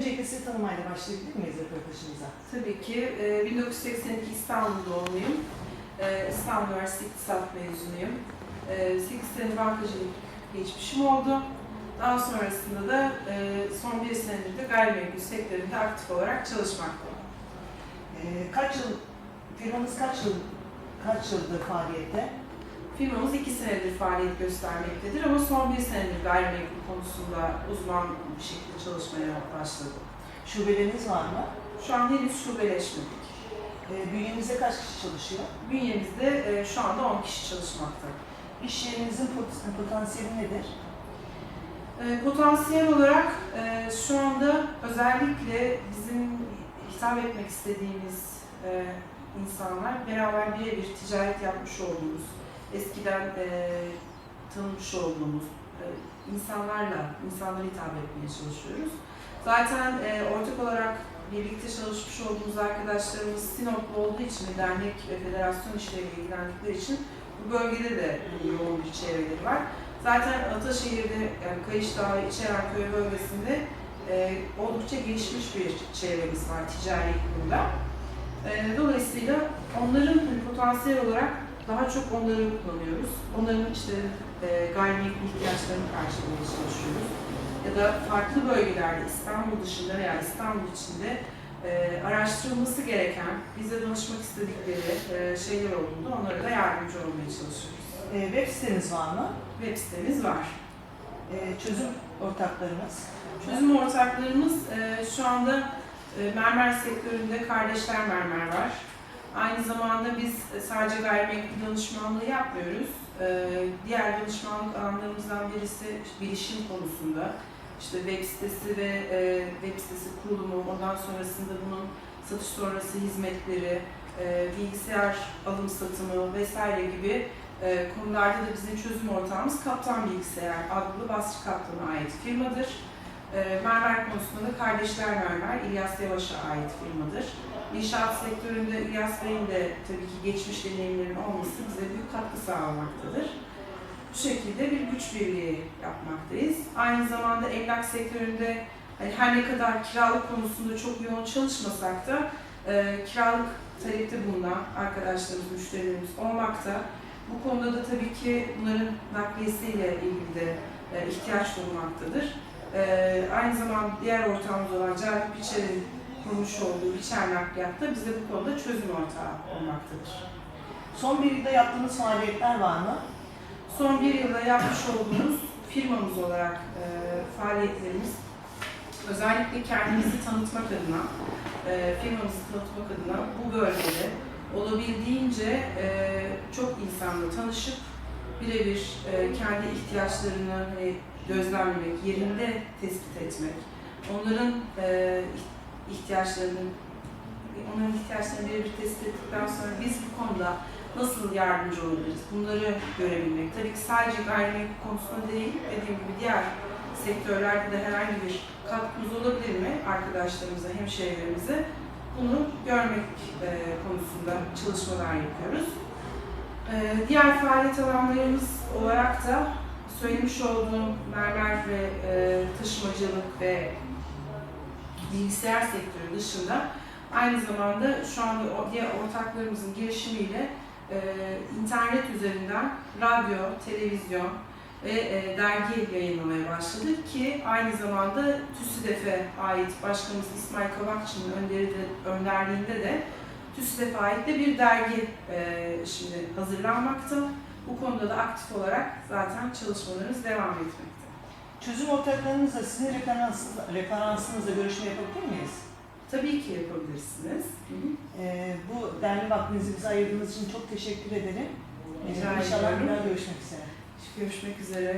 Öncelikle sizi tanımayla başlayabilir miyiz röportajımıza? Tabii ki. e, 1982 İstanbul doğumluyum. E, İstanbul Üniversitesi İktisat mezunuyum. E, 8 sene bankacılık geçmişim oldu. Daha sonrasında da e, son bir senedir de gayrimenkul sektöründe aktif olarak çalışmaktayım. Ee, kaç yıl, firmanız kaç yıl, kaç yıldır faaliyette? Firmamız 2 senedir faaliyet göstermektedir ama son bir senedir gayrimenkul konusunda uzman bir şekilde çalışmaya başladım. Şubeleriniz var mı? Şu an henüz şubeleşmedik. Ee, bünyenizde kaç kişi çalışıyor? Bünyemizde e, şu anda 10 kişi çalışmakta. İş yerinizin pot- potansiyeli nedir? E, Potansiyel olarak e, şu anda özellikle bizim hitap etmek istediğimiz e, insanlar beraber birebir ticaret yapmış olduğumuz, eskiden e, tanımış olduğumuz e, insanlarla, insanlara hitap etmeye çalışıyoruz. Zaten e, ortak olarak birlikte çalışmış olduğumuz arkadaşlarımız Sinoplu olduğu için ve dernek ve federasyon işleriyle ilgilendikleri için bu bölgede de yoğun bir çevreleri var. Zaten Ataşehir'de yani Kayış Dağı, İçerenköy bölgesinde e, oldukça gelişmiş bir çevremiz var ticari kurumda. E, dolayısıyla onların hani, potansiyel olarak daha çok onları kullanıyoruz. Onların işte e, gayrimenkul ihtiyaçlarını karşılamaya çalışıyoruz. Ya da farklı bölgelerde İstanbul dışında veya İstanbul içinde e, araştırılması gereken, bize danışmak istedikleri e, şeyler olduğunda onlara da yardımcı olmaya çalışıyoruz. Ee, web siteniz var mı? Web sitemiz var. Ee, çözüm ortaklarımız? Çözüm ortaklarımız e, şu anda e, mermer sektöründe Kardeşler Mermer var. Aynı zamanda biz e, sadece gayrimenkul danışmanlığı yapmıyoruz. E, diğer danışmanlık alanlarımızdan birisi bilişim konusunda. İşte web sitesi ve e, web sitesi kurulumu, ondan sonrasında bunun satış sonrası hizmetleri, bilgisayar alım satımı vesaire gibi konularda da bizim çözüm ortağımız Kaptan Bilgisayar adlı Basri Kaptan'a ait firmadır. Mermer konusunda da Kardeşler Mermer, İlyas Yavaş'a ait firmadır. İnşaat sektöründe İlyas Bey'in de tabii ki geçmiş deneyimlerinin olması bize büyük katkı sağlamaktadır. Bu şekilde bir güç birliği yapmaktayız. Aynı zamanda emlak sektöründe hani her ne kadar kiralık konusunda çok yoğun çalışmasak da e, kiralık talepte bulunan arkadaşlarımız, müşterilerimiz olmakta. Bu konuda da tabii ki bunların nakliyesiyle ilgili de e, ihtiyaç duyulmaktadır. E, aynı zamanda diğer ortağımız olan Cahit Biçer'in kurmuş olduğu Biçer Nakliyat bize bu konuda çözüm ortağı olmaktadır. Son bir yılda yaptığınız faaliyetler var mı? Son bir yılda yapmış olduğumuz firmamız olarak e, faaliyetlerimiz özellikle kendimizi tanıtmak adına, e, firmamızı tanıtmak adına bu bölgede olabildiğince e, çok insanla tanışıp birebir e, kendi ihtiyaçlarını hani, gözlemlemek, yerinde tespit etmek, onların e, ihtiyaçlarını onların ihtiyaçlarını birebir tespit ettikten sonra biz bu konuda nasıl yardımcı olabiliriz? Bunları görebilmek. Tabii ki sadece gayrimenkul konusunda değil, dediğim gibi diğer sektörlerde de herhangi bir katkımız olabilir mi arkadaşlarımıza, hemşehrilerimize? Bunu görmek e, konusunda çalışmalar yapıyoruz. E, diğer faaliyet alanlarımız olarak da söylemiş olduğum mermer ve e, taşımacılık ve bilgisayar sektörü dışında aynı zamanda şu anda diğer ortaklarımızın girişimiyle e, internet üzerinden radyo, televizyon ve e, dergi yayınlamaya başladık ki aynı zamanda TÜSİDEF'e ait Başkanımız İsmail Kavakçı'nın önderliğinde de TÜSİDEF'e ait de bir dergi e, şimdi hazırlanmakta. Bu konuda da aktif olarak zaten çalışmalarımız devam etmekte. Çözüm ortaklarımızla sizin referansınız, referansınızla görüşme yapabilir miyiz? Tabii ki yapabilirsiniz. Hı hı. Ee, bu değerli vaktinizi bize ayırdığınız için çok teşekkür ederim. Ee, Rica İnşallah ediyorum. bir daha görüşmek üzere. Görüşmek üzere.